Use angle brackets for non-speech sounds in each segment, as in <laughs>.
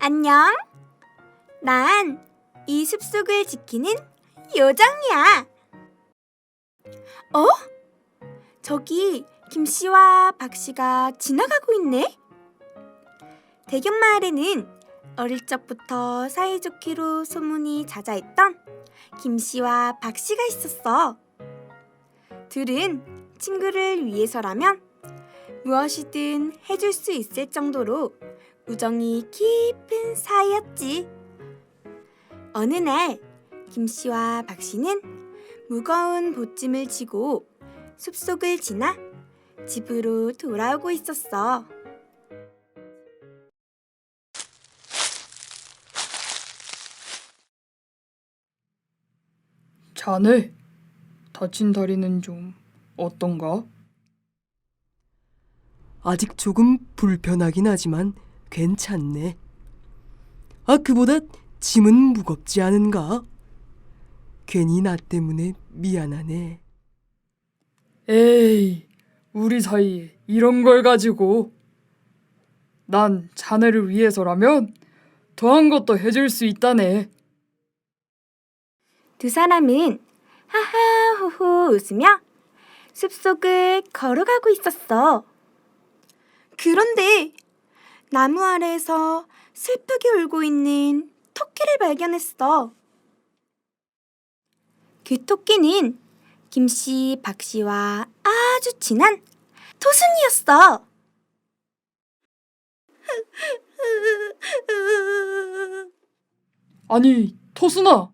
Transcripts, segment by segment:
안녕. 난 이 숲속을 지키는 요정이야. 어? 저기 김 씨와 박 씨가 지나가고 있네. 대견 마을에는 어릴 적부터 사이좋기로 소문이 자자했던 김 씨와 박 씨가 있었어. 둘은 친구를 위해서라면 무엇이든 해줄 수 있을 정도로 우정이 깊은 사이였지. 어느 날, 김 씨와 박 씨는 무거운 보찜을 지고 숲속을 지나 집으로 돌아오고 있었어. 자네, 다친 다리는 좀 어떤가? 아직 조금 불편하긴 하지만 괜찮네. 아, 그보다 짐은 무겁지 않은가? 괜히 나 때문에 미안하네. 에이, 우리 사이에 이런 걸 가지고. 난 자네를 위해서라면 더한 것도 해줄 수 있다네. 두 사람은 하하호호 웃으며 숲속을 걸어가고 있었어. 그런데 나무 아래에서 슬프게 울고 있는 토끼를 발견했어. 그 토끼는 김씨, 박씨와 아주 친한 토순이었어. 아니, 토순아.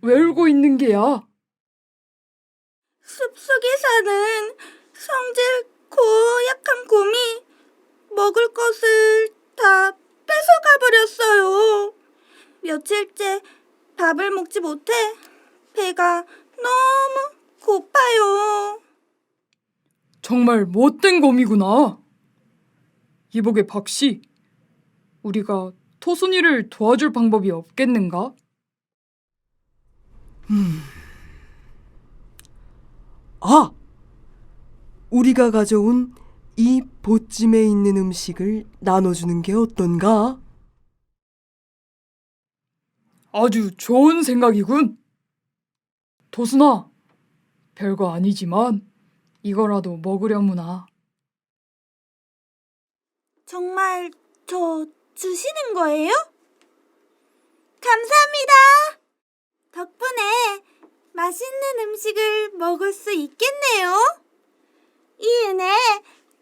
왜 울고 있는 게야? 숲속에 사는 성질 고약한 곰이 먹을 것을 다 뺏어가 버렸어요. 며칠째 밥을 먹지 못해 배가 너무 고파요. 정말 못된 곰이구나. 이복의 박씨, 우리가 토순이를 도와줄 방법이 없겠는가? 아! 우리가 가져온 이 보찜에 있는 음식을 나눠주는 게 어떤가? 아주 좋은 생각이군. 도순아, 별거 아니지만 이거라도 먹으려무나. 정말 저 주시는 거예요? 감사합니다. 덕분에 맛있는 음식을 먹을 수 있겠네요. 이 은혜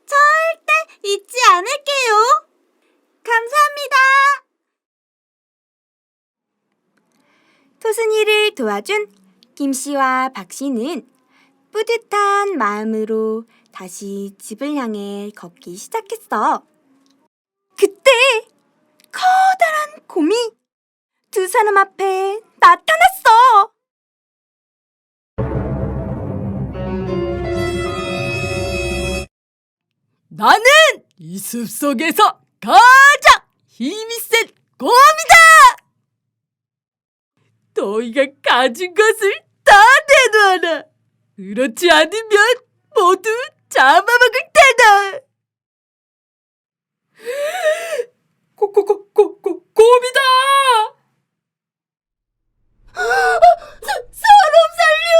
절대 잊지 않을게요. 감사합니다. 토순이를 도와준 김 씨와 박 씨는 뿌듯한 마음으로 다시 집을 향해 걷기 시작했어. 그때 커다란 곰이 두 사람 앞에 나타났어. 나는 이 숲속에서 가장 힘이 센 곰이다! 너희가 가진 것을 다 내놓아라. 그렇지 않으면 모두 잡아먹을 테다. 고고고고고 곰이다! 사람 살려!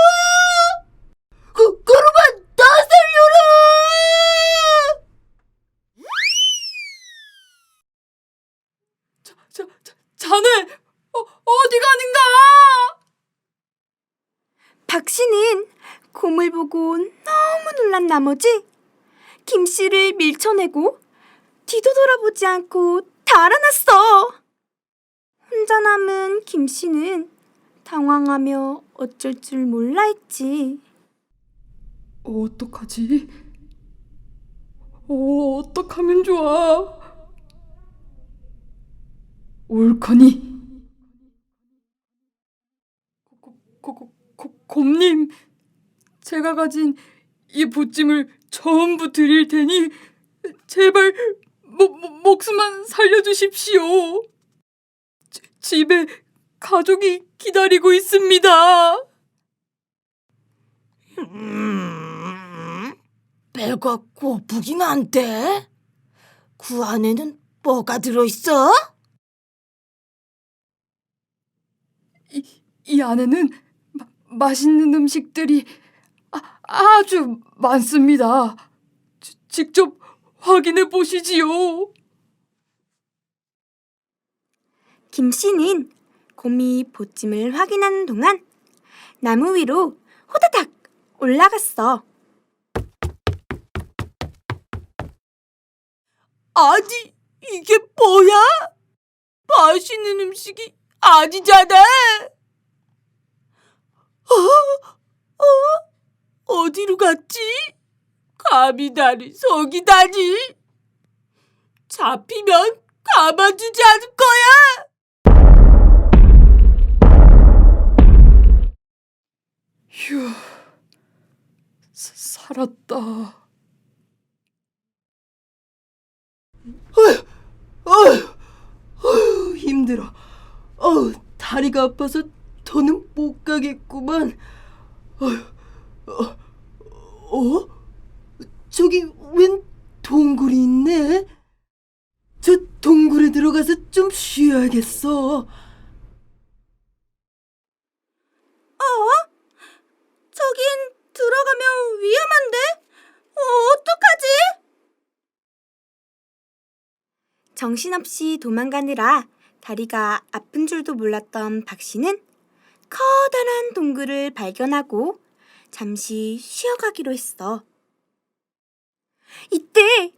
그, 그러면 나 살려라! 자, 자, 자네 어, 어디 가는가? 박 씨는 곰을 보고 너무 놀란 나머지 김 씨를 밀쳐내고 뒤도 돌아보지 않고 달아났어. 혼자 남은 김 씨는 당황하며 어쩔 줄 몰라 했지. 어떡하지? 어, 어떡하면 좋아? 옳거니. 고, 고, 고, 고, 곰님, 제가 가진 이 보찜을 전부 드릴 테니 제발 모, 모, 목숨만 살려주십시오. 지- 집에 가족이 기다리고 있습니다. 배가 고프긴 한데 그 안에는 뭐가 들어있어? 이, 이 안에는 마, 맛있는 음식들이 아, 아주 많습니다. 지- 직접 확인해 보시지요. 김 씨는 곰이 보찜을 확인하는 동안 나무 위로 호다닥 올라갔어. 아니, 이게 뭐야? 맛있는 음식이 아니잖아. 어? 어? 어디로 갔지? 감히 나를 속이다니. 잡히면 가만두지 않을 거야. 휴, 사, 살았다. 어휴, 힘들어. 어우, 다리가 아파서 더는 못 가겠구만. 어휴, 어, 어? 저기 웬 동굴이 있네? 저 동굴에 들어가서 좀 쉬어야겠어. 어? 저긴 들어가면 위험한데? 어, 어떡하지? 정신없이 도망가느라 다리가 아픈 줄도 몰랐던 박 씨는 커다란 동굴을 발견하고 잠시 쉬어가기로 했어. 이때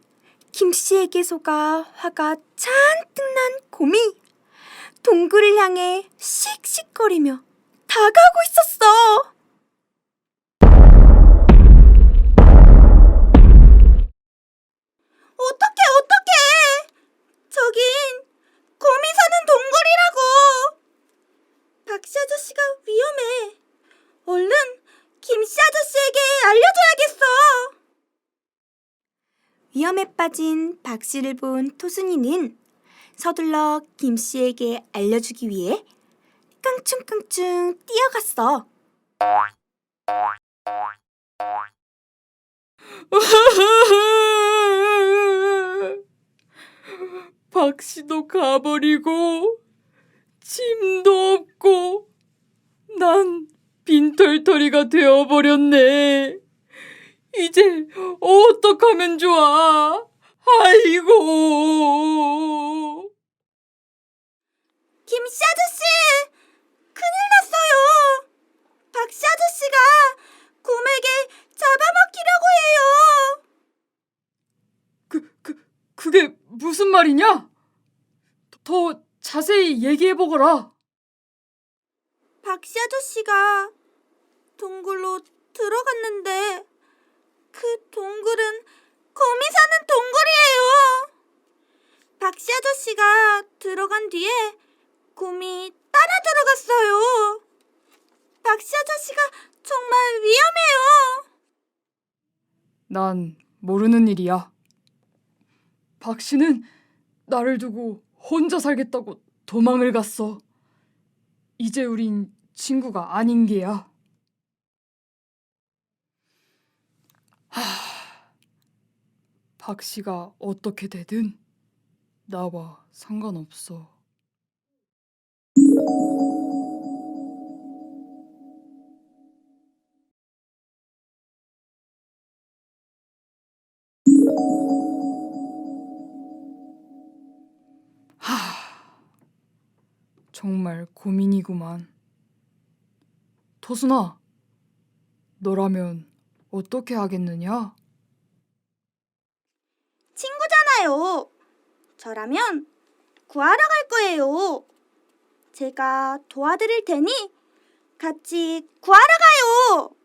김 씨에게 속아 화가 잔뜩 난 곰이 동굴을 향해 씩씩거리며 다가오고 있었어. 어떡해, 어떡해! 저긴 곰이 사는 동굴이라고! 박씨 아저씨가 위험해. 얼른 김씨 아저씨에게 알려줘야겠어. 위험에 빠진 박 씨를 본 토순이는 서둘러 김 씨에게 알려주기 위해 깡충깡충 뛰어갔어. <laughs> 박씨도 가버리고 짐도 없고 난 빈털터리가 되어버렸네. 이제 어떡하면 좋아? 아이고. 김씨 아저씨! 큰일 났어요! 박씨 아저씨가 곰에게 잡아먹히려고 해요! 그, 그, 그게 무슨 말이냐? 더 자세히 얘기해보거라. 박씨 아저씨가 동굴로 들어갔는데 그 동굴은 곰이 사는 동굴이에요! 박씨 아저씨가 들어간 뒤에 곰이 따라 들어갔어요! 박씨 아저씨가 정말 위험해요! 난 모르는 일이야. 박 씨는 나를 두고 혼자 살겠다고 도망을 갔어. 이제 우린 친구가 아닌 게야. 하, 박 씨가 어떻게 되든 나와 상관없어. 하, 정말 고민이구만. 토순아, 너라면 어떻게 하겠느냐? 친구잖아요. 저라면 구하러 갈 거예요. 제가 도와드릴 테니 같이 구하러 가요.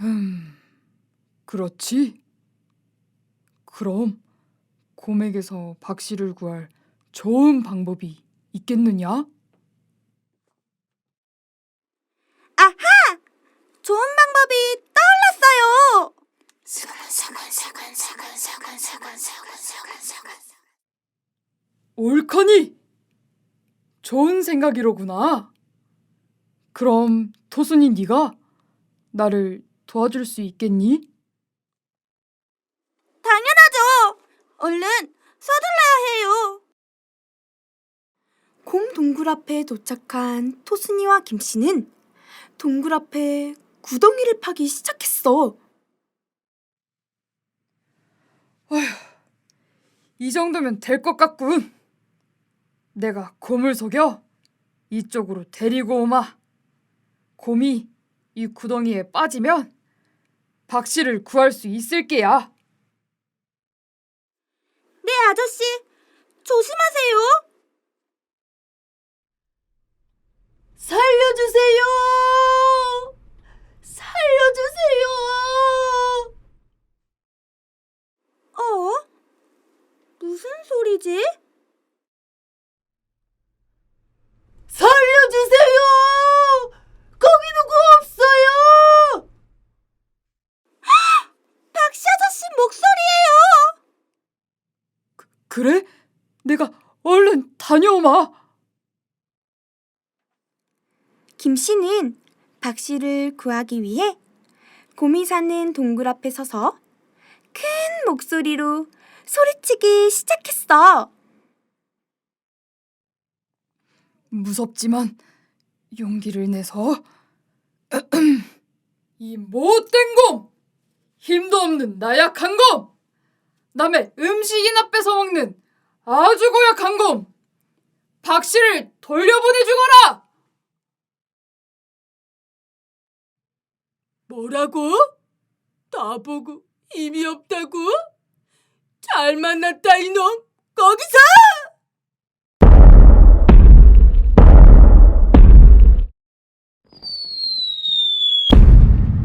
음, 그렇지? 그럼 곰에게서 박 씨를 구할 좋은 방법이 있겠느냐? 좋은 방법이. 옳거니! 좋은 생각이로구나. 그럼 토순이 네가 나를 도와줄 수 있겠니? 당연하죠. 얼른 서둘러야 해요. 곰 동굴 앞에 도착한 토순이와 김씨는 동굴 앞에 구덩이를 파기 시작했어. 이 정도면 될 것 같군. 내가 곰을 속여 이쪽으로 데리고 오마. 곰이 이 구덩이에 빠지면 박 씨를 구할 수 있을 게야. 네, 아저씨. 조심하세요. 살려주세요! 살려주세요! 어? 무슨 소리지? 살려주세요! 거기 누구 없어요! <gasps> 박씨 아저씨 목소리예요. 그래? 내가 얼른 다녀오마. 김 씨는 박 씨를 구하기 위해 곰이 사는 동굴 앞에 서서 큰 목소리로 소리치기 시작했어. 무섭지만 용기를 내서 <clears throat> 이 못된 곰! 힘도 없는 나약한 곰! 남의 음식이나 뺏어먹는 아주 고약한 곰! 박 씨를 돌려보내주거라! 뭐라고? 나보고 힘이 없다고? 잘 만났다 이놈! 거기서!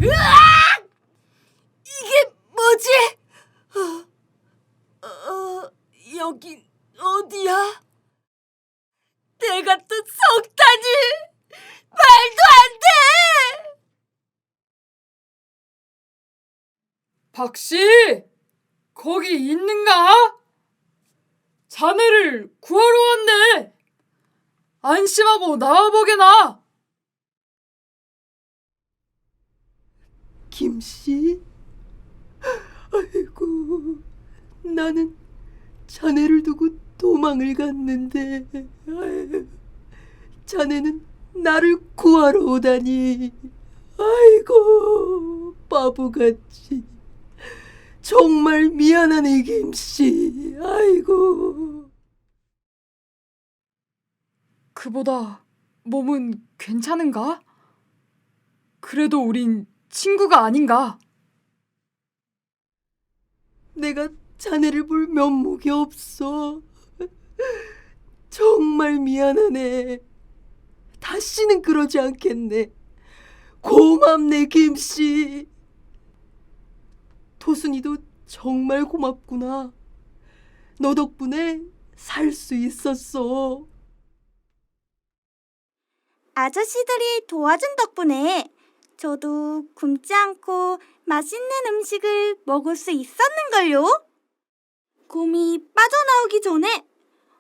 으악! 이게 뭐지? 어, 어, 여긴 어디야? 내가 또 속다니! 말도 안 돼! 박 씨! 거기 있는가? 자네를 구하러 왔네! 안심하고 나와보게나! 김씨? 아이고, 나는 자네를 두고 도망을 갔는데, 자네는 나를 구하러 오다니, 아이고, 바보같이. 정말 미안하네, 김씨. 아이고. 그보다 몸은 괜찮은가? 그래도 우린 친구가 아닌가? 내가 자네를 볼 면목이 없어. 정말 미안하네. 다시는 그러지 않겠네. 고맙네, 김씨. 토순이도 정말 고맙구나. 너 덕분에 살 수 있었어. 아저씨들이 도와준 덕분에 저도 굶지 않고 맛있는 음식을 먹을 수 있었는걸요. 곰이 빠져나오기 전에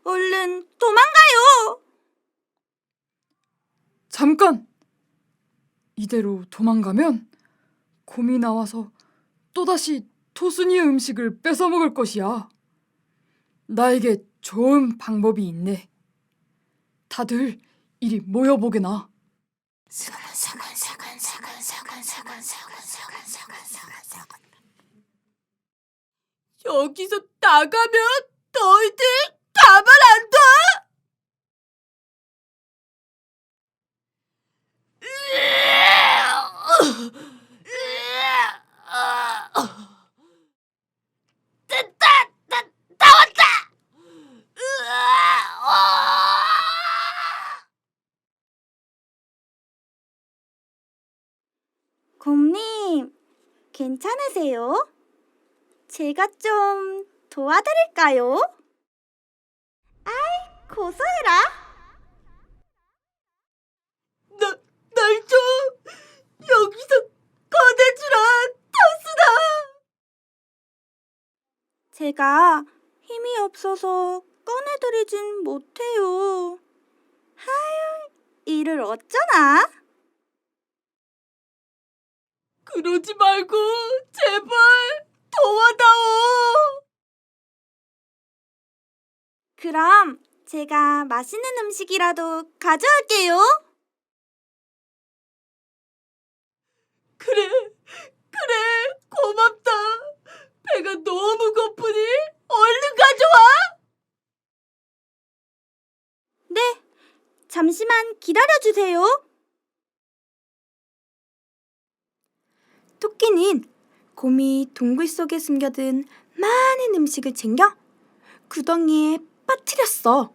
얼른 도망가요. 잠깐! 이대로 도망가면 곰이 나와서 또다시 토순이의 음식을 뺏어먹을 것이야. 나에게 좋은 방법이 있네. 다들 이리 모여보게나. 여기서 나가면 너희들 가만 안 둬! 됐다! 나, 나왔다! 곰님, 괜찮으세요? 제가 좀 도와드릴까요? 아이, 고소해라. 나, 날 좀 여기서 꺼내주라, 토스다! 제가 힘이 없어서 꺼내드리진 못해요. 하유, 이를 어쩌나? 그러지 말고 제발 도와다오. 그럼 제가 맛있는 음식이라도 가져올게요. 그래, 그래, 고맙다. 배가 너무 고프니 얼른 가져와. 네, 잠시만 기다려주세요. 토끼는 곰이 동굴 속에 숨겨둔 많은 음식을 챙겨 구덩이에 빠뜨렸어.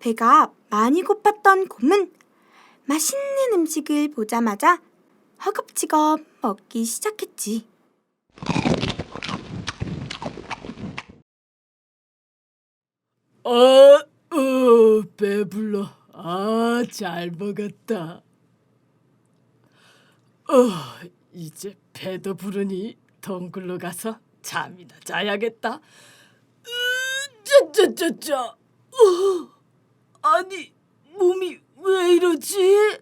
배가 많이 고팠던 곰은 맛있는 음식을 보자마자 허겁지겁 먹기 시작했지. 아, 어, 배불러. 아, 잘 먹었다. 어, 이제 배도 부르니 동굴로 가서 잠이나 자야겠다. 짜짜짜짜. 어, 아니, 몸이 왜 이러지?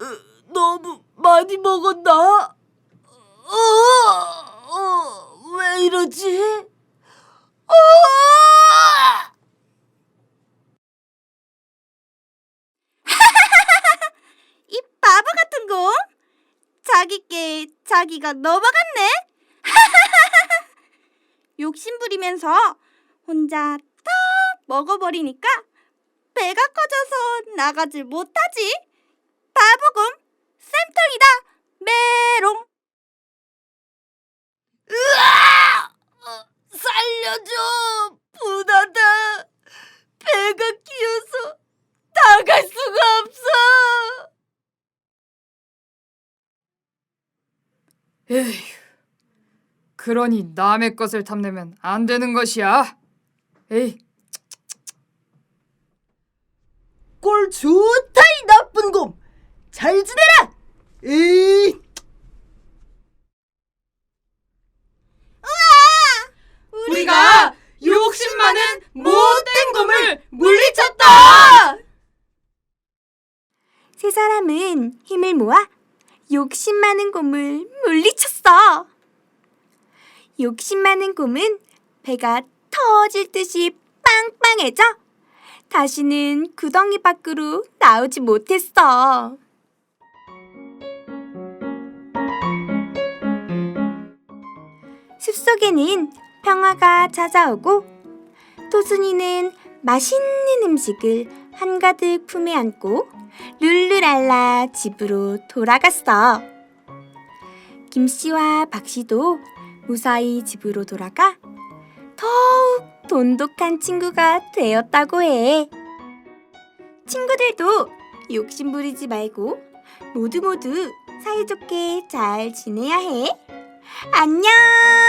어, 너무 많이 먹었나? 어, 어, 왜 이러지? 아! 이 바보 같은 곰! 자기가 넘어갔네? 욕심 부리면서 혼자 다 먹어버리니까 배가 커져서 나가질 못하지. 바보곰, 쌤통이다, 메롱. 살려줘! 분하다! 배가 끼어서 나갈 수가 없어! 에휴. 그러니 남의 것을 탐내면 안 되는 것이야. 에이, 꼴 좋다 이 나쁜 곰! 잘 지내라! 에이! 우리가 욕심 많은 못된 곰을 물리쳤다! 세 사람은 힘을 모아 욕심 많은 곰을 물리쳤어. 욕심 많은 곰은 배가 터질 듯이 빵빵해져 다시는 구덩이 밖으로 나오지 못했어. 숲속에는 평화가 찾아오고 토순이는 맛있는 음식을 한가득 품에 안고 룰루랄라 집으로 돌아갔어. 김 씨와 박 씨도 무사히 집으로 돌아가 더욱 돈독한 친구가 되었다고 해. 친구들도 욕심 부리지 말고 모두 모두 사이좋게 잘 지내야 해. 안녕!